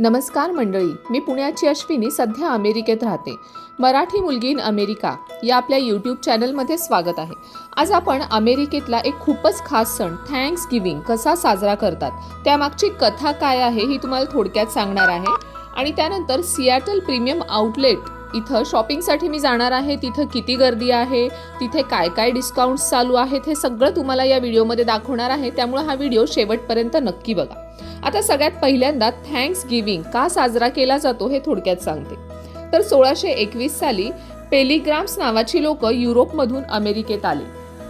नमस्कार मंडळी मी पुण्याची अश्विनी सध्या अमेरिकेत राहते. मराठी मुलगी इन अमेरिका या आपल्या यूट्यूब चॅनलमध्ये स्वागत आहे. आज आपण अमेरिकेतला एक खूपच खास सण थँक्स गिविंग कसा साजरा करतात? त्यामागची कथा काय आहे ही तुम्हाला थोडक्यात सांगणार आहे. आणि त्यानंतर सियाटल प्रीमियम आउटलेट इथं शॉपिंगसाठी मी जाणार आहे. तिथं किती गर्दी आहे तिथे काय काय डिस्काउंट्स चालू आहेत हे सगळं तुम्हाला या व्हिडिओमध्ये दाखवणार आहे. त्यामुळे हा व्हिडिओ शेवटपर्यंत नक्की बघा. आता सगळ्यात पहिल्यांदा थँक्स गिव्हिंग का साजरा केला जातो हे थोडक्यात सांगते. तर सोळाशे एकवीस साली पेलिग्राम्स नावाची लोक युरोपमधून अमेरिकेत आले.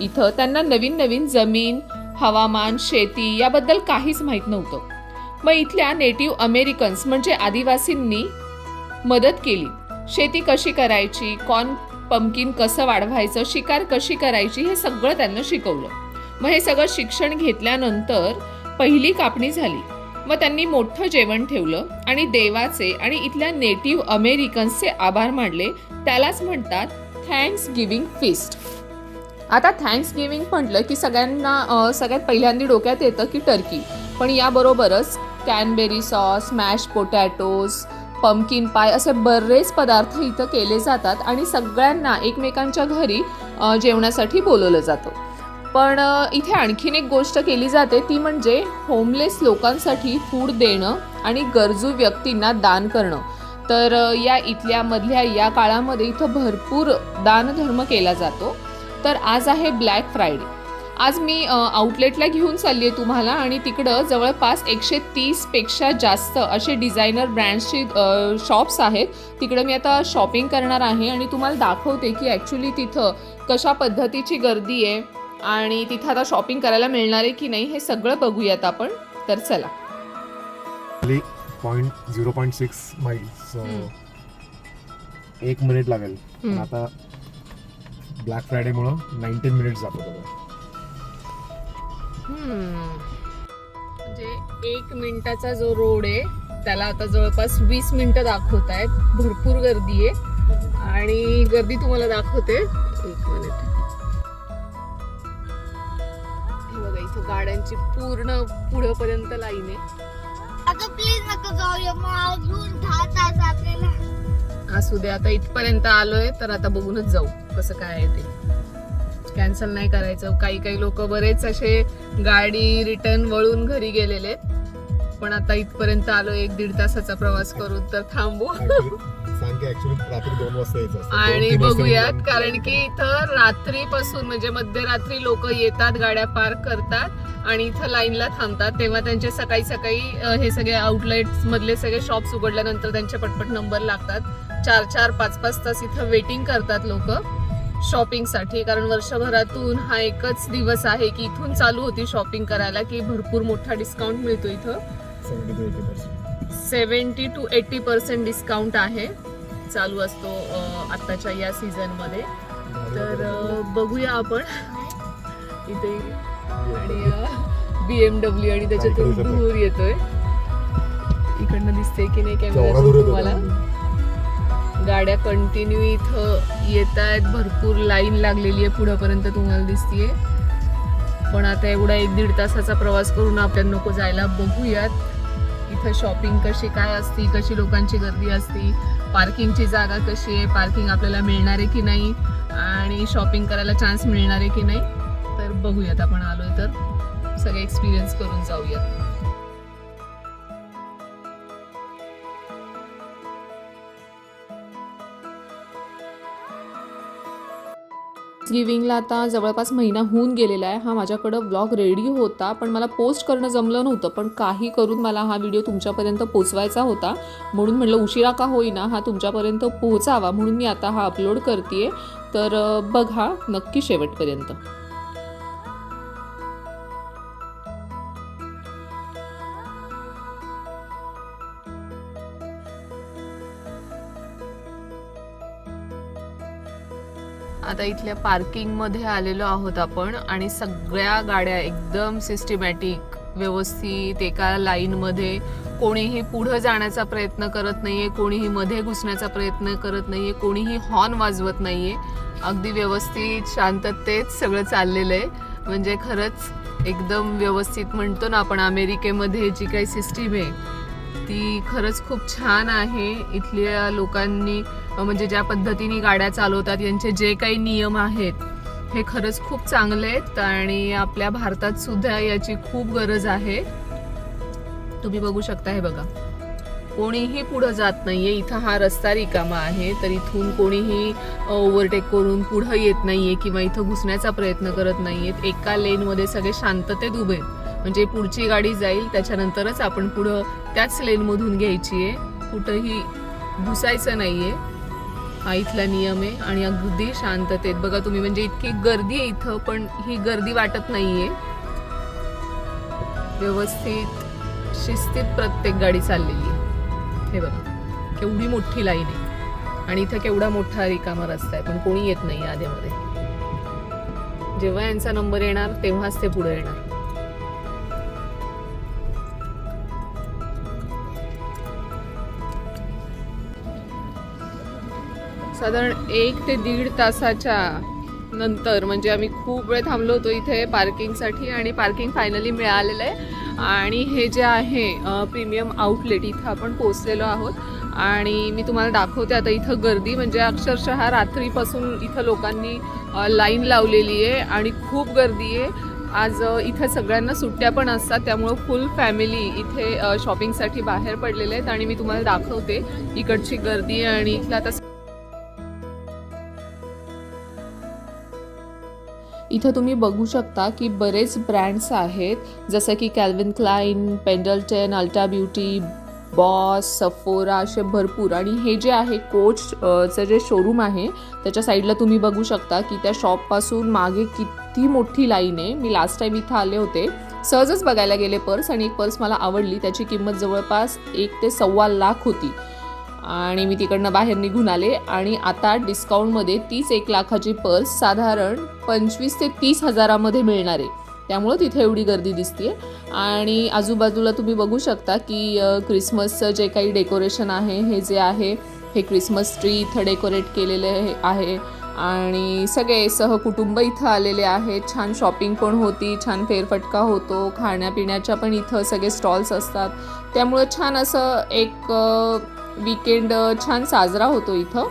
इथं त्यांना नवीन नवीन जमीन हवामान शेती याबद्दल काहीच माहीत नव्हतं. मग इथल्या नेटिव्ह अमेरिकन्स म्हणजे आदिवासींनी मदत केली. शेती कशी करायची कॉर्न पंपकिन कसं वाढवायचं शिकार कशी करायची हे सगळं त्यांना शिकवलं. मग हे सगळं शिक्षण घेतल्यानंतर पहिली कापणी झाली. व त्यांनी मोठं जेवण ठेवलं आणि देवाचे आणि इथल्या नेटिव्ह अमेरिकन्सचे आभार मानले. त्यालाच म्हणतात थँक्स गिविंग फिस्ट आता थँक्स गिविंग म्हटलं की सगळ्यांना सगळ्यात पहिल्यांदा डोक्यात येतं की टर्की पण याबरोबरच cranberry sauce mash potatoes pumpkin pie असे बरेच पदार्थ इथं केले जातात आणि सगळ्यांना एकमेकांच्या घरी जेवणासाठी बोलवलं जातं. पण इथे आणखीन एक गोष्ट केली जाते ती म्हणजे होमलेस लोकांसाठी फूड देणं आणि गरजू व्यक्तींना दान करणं. तर या इथल्या मधल्या या काळामध्ये इथं भरपूर दानधर्म केला जातो. तर आज आहे ब्लॅक फ्रायडे आज मी आउटलेटला घेऊन चालली आहे तुम्हाला आणि तिकडं जवळपास एकशे तीसपेक्षा जास्त असे डिझायनर ब्रँड्सचे शॉप्स आहेत. तिकडं मी आता शॉपिंग करणार आहे आणि तुम्हाला दाखवते की ॲक्च्युली तिथं कशा पद्धतीची गर्दी आहे. आणि तिथं आता शॉपिंग करायला मिळणार आहे की नाही हे सगळं बघूयात आपण. तर चला. पॉईंट झिरो पॉईंट सिक्स हम्म. एक मिनिट लागेल. पण. आता ब्लॅक फ्रायडे मुळे नाईन्टीन मिनिट जातो म्हणजे एक मिनिटाचा जो रोड आहे त्याला आता जवळपास वीस मिनिटं दाखवत आहेत भरपूर गर्दी आहे. आणि गर्दी तुम्हाला दाखवते. एक मिनिट इथं गाड्यांची पूर्ण पुढेपर्यंत लाईन आहे. अगं प्लीज नका जाऊया मग अजून दहा तास आपल्याला. असू दे आता इथपर्यंत आलोय तर आता बघूनच जाऊ कसं काय आहे ते. कॅन्सल नाही करायचं. काही काही लोक बरेच असे गाडी रिटर्न वळून घरी गेलेले पण आता इथपर्यंत आलो एक दीड तासाचा प्रवास करून तर थांबू. आणि बघूयात. कारण की इथं रात्रीपासून म्हणजे मध्यरात्री लोक येतात गाड्या पार्क करतात आणि इथं लाईनला थांबतात. तेव्हा त्यांचे सकाळी सकाळी हे सगळे आउटलेट्स मधले सगळे शॉप्स उघडल्यानंतर त्यांचे पटपट नंबर लागतात. चार चार पाच पाच तास इथं वेटिंग करतात लोक शॉपिंगसाठी कारण वर्षभरातून हा एकच दिवस आहे की इथून चालू होती शॉपिंग करायला की भरपूर मोठा डिस्काउंट मिळतो इथं. 70 to 80%. Seventy to eighty percent discount आहे. चालू असतो आत्ताच्या या सीझनमध्ये. तर बघूया आपण. इथे आणि बी एम डब्ल्यू आणि त्याच्यातून धूर येतोय. इकडनं दिसते की नाही कॅमेरा दूर तुम्हाला? गाड्या कंटिन्यू इथं येत आहेत भरपूर लाईन लागलेली आहे. पुढेपर्यंत तुम्हाला दिसतीये. पण आता एवढा एक दीड तासाचा प्रवास करून आपल्याला नको जायला. बघूयात. इथं शॉपिंग कशी काय असती कशी लोकांची गर्दी असती पार्किंगची जागा कशी आहे पार्किंग आपल्याला मिळणार आहे की नाही आणि शॉपिंग करायला चान्स मिळणार आहे की नाही तर बघूयात आपण आलोय तर. सगळे एक्सपिरियन्स करून जाऊयात. गिविंगला आता जवळपास महिना होऊन गेलेला आहे. हा माझ्याकडं ब्लॉग रेडी होता पण मला पोस्ट करणं जमलं नव्हतं. पण काही करून मला हा व्हिडिओ तुमच्यापर्यंत पोचवायचा होता. म्हणून म्हटलं उशिरा का होईना हा तुमच्यापर्यंत पोहोचावा. म्हणून मी आता हा अपलोड करते तर बघा नक्की शेवटपर्यंत. आता इथल्या पार्किंगमध्ये आलेलो आहोत आपण आणि सगळ्या गाड्या एकदम सिस्टमॅटिक व्यवस्थित एका लाईनमध्ये. कोणीही पुढं जाण्याचा प्रयत्न करत नाहीये कोणीही मध्ये घुसण्याचा प्रयत्न करत नाहीये कोणीही हॉर्न वाजवत नाहीये. अगदी व्यवस्थित शांततेत सगळं चाललेलं आहे म्हणजे खरंच एकदम व्यवस्थित म्हणतो ना आपण अमेरिकेमध्ये जी काही सिस्टीम आहे ती खरंच खूप छान आहे. इथल्या लोकांनी म्हणजे ज्या पद्धतीने गाड्या चालवतात यांचे जे काही नियम आहेत हे खरंच खूप चांगले आहेत आणि आपल्या भारतात सुद्धा याची खूप गरज आहे. तुम्ही बघू शकता हे बघा. कोणीही पुढं जात नाहीये. इथं हा रस्ता रिकामा आहे तर इथून कोणीही ओव्हरटेक करून पुढं येत नाहीये किंवा इथं घुसण्याचा प्रयत्न करत नाहीयेत एका लेनमध्ये सगळे शांततेत उभे म्हणजे पुढची गाडी जाईल त्याच्यानंतरच आपण पुढं त्याच लेनमधून घ्यायची आहे. कुठंही घुसायचं नाहीये. हा इथला नियम आहे आणि अगदी शांततेत. बघा तुम्ही म्हणजे इतकी गर्दी आहे इथं पण ही गर्दी वाटत नाहीये. व्यवस्थित शिस्तीत प्रत्येक गाडी चाललेली आहे. हे बघा केवढी मोठी लाईन आहे. आणि इथं केवढा मोठा रिकामा रस्ता आहे पण कोणी येत नाही आधेमध्ये. जेव्हा यांचा नंबर येणार तेव्हाच ते पुढे येणार. साधारण एक ते दीड तासाच्या नंतर म्हणजे आम्ही खूप वेळ थांबलो होतो इथे पार्किंगसाठी आणि पार्किंग फायनली मिळालेलं आहे. आणि हे जे आहे प्रीमियम आउटलेट इथं आपण पोचलेलो आहोत. आणि मी तुम्हाला दाखवते आता इथं गर्दी म्हणजे अक्षरशः रात्रीपासून इथं लोकांनी लाईन लावलेली आहे आणि खूप गर्दी आहे. आज इथं सगळ्यांना सुट्ट्या पण असतात त्यामुळं फुल फॅमिली इथे शॉपिंगसाठी बाहेर पडलेले आहेत. आणि मी तुम्हाला दाखवते इकडची गर्दी आणि इथलं आता इथं तुम्ही बघू शकता की बरेच ब्रँड्स आहेत जसं की Calvin Klein Pendleton Ulta Beauty Boss Sephora असे भरपूर. आणि हे जे आहे कोच जे शोरूम आहे त्याच्या साईडला तुम्ही बघू शकता की त्या शॉपपासून मागे किती मोठी लाईन आहे. मी लास्ट टाईम इथं आले होते. सहजच बघायला गेले पर्स आणि एक पर्स मला आवडली. त्याची किंमत जवळपास एक ते सव्वा लाख होती. आणि मी तिकडनं बाहेर निघून आले. आणि आता डिस्काउंटमध्ये तीच एक लाखाची पर्स साधारण पंचवीस ते तीस हजारामध्ये मिळणार आहे. त्यामुळं तिथे एवढी गर्दी दिसते आणि आजूबाजूला तुम्ही बघू शकता की क्रिसमसचं जे काही डेकोरेशन आहे हे जे आहे हे क्रिसमस ट्री इथं डेकोरेट केलेले हे- आहे. आणि सगळे सहकुटुंब इथं आलेले आहेत. छान शॉपिंग पण होती छान फेरफटका होतो खाण्यापिण्याच्या पण इथं सगळे स्टॉल्स असतात. त्यामुळं छान असं एक विकेंड छान साजरा होतो इथं.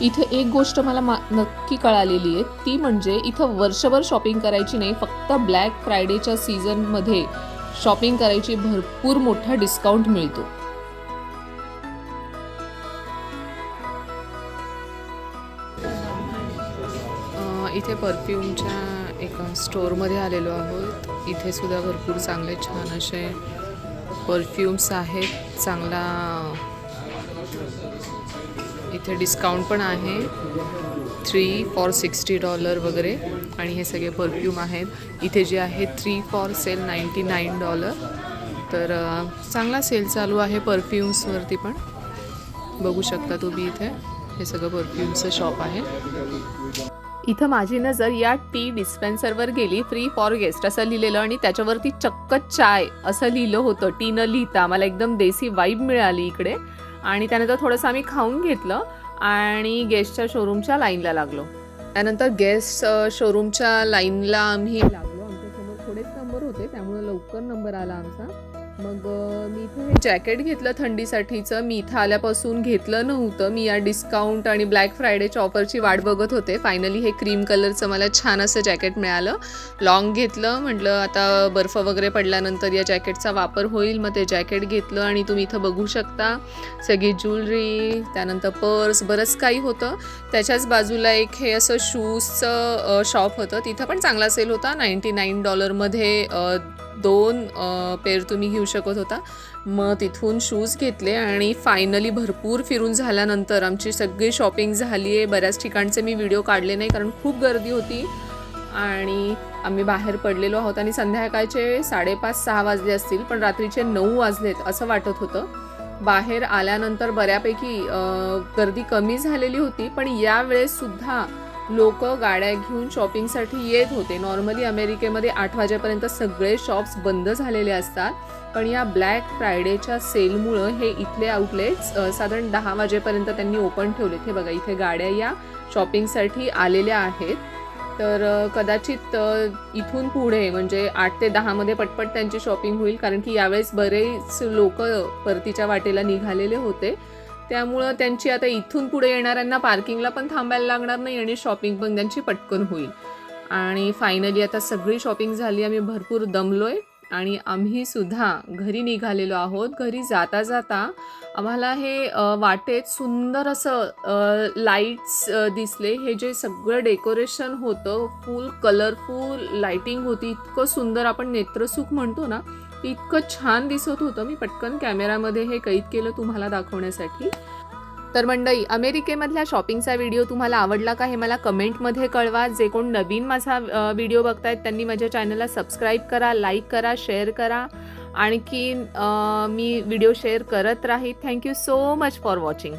इथं एक गोष्ट मला मा नक्की कळालेली आहे. ती म्हणजे इथं वर्षभर शॉपिंग करायची नाही फक्त ब्लॅक फ्रायडेच्या सीझनमध्ये शॉपिंग करायची भरपूर मोठा डिस्काउंट मिळतो. इथे परफ्यूमच्या एका स्टोअरमध्ये आलेलो आहोत. इथे सुद्धा भरपूर चांगले छान असे परफ्यूम्स आहेत. चांगला इथे डिस्काउंट पण आहे. थ्री फॉर सिक्स्टी डॉलर वगैरे. आणि हे सगळे परफ्यूम आहेत. इथे जे आहे three for sale ninety nine dollar. तर चांगला सेल चालू आहे परफ्यूम्सवरती पण. बघू शकता तुम्ही इथे. हे सगळं परफ्यूमचं शॉप आहे. इथं माझी नजर या टी डिस्पेन्सरवर गेली. फ्री फॉर गेस्ट असं लिहिलेलं आणि त्याच्यावरती चक्क चाय असं लिहिलं होतं. टी न लिहिता. मला एकदम देसी वाईब मिळाली इकडे. आणि त्यानंतर थोडंसं आम्ही खाऊन घेतलं आणि गेस्टच्या शोरूमच्या लाईनला लागलो. त्यानंतर गेस्ट शोरूमच्या लाईनला आम्ही लागलो. आमच्यासमोर थोडेच नंबर होते त्यामुळे लवकर नंबर आला आमचा. मग मी हे जॅकेट घेतलं थंडीसाठीचं. मी इथं आल्यापासून घेतलं नव्हतं. मी या डिस्काउंट आणि ब्लॅक फ्रायडेच्या ऑफरची वाट बघत होते. फायनली हे क्रीम कलरचं मला छान असं जॅकेट मिळालं. लॉंग घेतलं म्हटलं आता बर्फ वगैरे पडल्यानंतर या जॅकेटचा वापर होईल. मग ते जॅकेट घेतलं आणि तुम्ही इथं बघू शकता. सगळी ज्वेलरी त्यानंतर पर्स बरंच काही होतं. त्याच्याच बाजूला एक हे असं शूजचं शॉप होतं. तिथं पण चांगला सेल होता. नाईंटी नाईन डॉलरमध्ये दोन पेर तुम्ही घेऊ शकत होता. मग तिथून शूज घेतले आणि फायनली भरपूर फिरून झाल्यानंतर आमची सगळी शॉपिंग झाली आहे. बऱ्याच ठिकाणचे मी व्हिडिओ काढले नाही कारण खूप गर्दी होती आणि आम्ही बाहेर पडलेलो आहोत आणि संध्याकाळचे साडेपाच सहा वाजले असतील पण रात्रीचे नऊ वाजलेत असं वाटत होतं. बाहेर आल्यानंतर बऱ्यापैकी गर्दी कमी झालेली होती पण यावेळेस सुद्धा लोक गाड्या घेऊन शॉपिंगसाठी येत होते. नॉर्मली अमेरिकेमध्ये आठ वाजेपर्यंत सगळे शॉप्स बंद झालेले असतात. पण या ब्लॅक फ्रायडेच्या सेलमुळं हे इथले आउटलेट्स साधारण दहा वाजेपर्यंत त्यांनी ओपन ठेवलेत. हे बघा इथे गाड्या या शॉपिंगसाठी आलेल्या आहेत. तर कदाचित इथून पुढे म्हणजे आठ ते दहामध्ये पटपट त्यांची शॉपिंग होईल कारण की यावेळेस बरेच लोक परतीच्या वाटेला निघालेले होते. त्यामुळं त्यांची आता इथून पुढे येणाऱ्यांना पार्किंगला पण थांबायला लागणार नाही आणि शॉपिंग पण त्यांची पटकन होईल. आणि फायनली आता सगळी शॉपिंग झाली आम्ही भरपूर दमलोय आणि आम्ही सुद्धा घरी निघालेलो आहोत. घरी जाता जाता आम्हाला हे वाटेत सुंदर असं लाईट्स दिसले. हे जे सगळं डेकोरेशन होतं फुल कलरफुल लाईटिंग होती इतकं सुंदर आपण नेत्रसुख म्हणतो ना इतकं छान दिसत होतं मी पटकन कॅमेरामध्ये हे कैद केलं तुम्हाला दाखवण्यासाठी. तर मंडई अमेरिकेमधल्या शॉपिंगचा व्हिडिओ तुम्हाला आवडला का हे मला कमेंटमध्ये कळवा. जे कोण नवीन माझा व्हिडिओ बघतायत त्यांनी माझ्या चॅनलला सबस्क्राईब करा लाईक करा शेअर करा. आणखी मी व्हिडिओ शेअर करत राहील thank you so much for watching.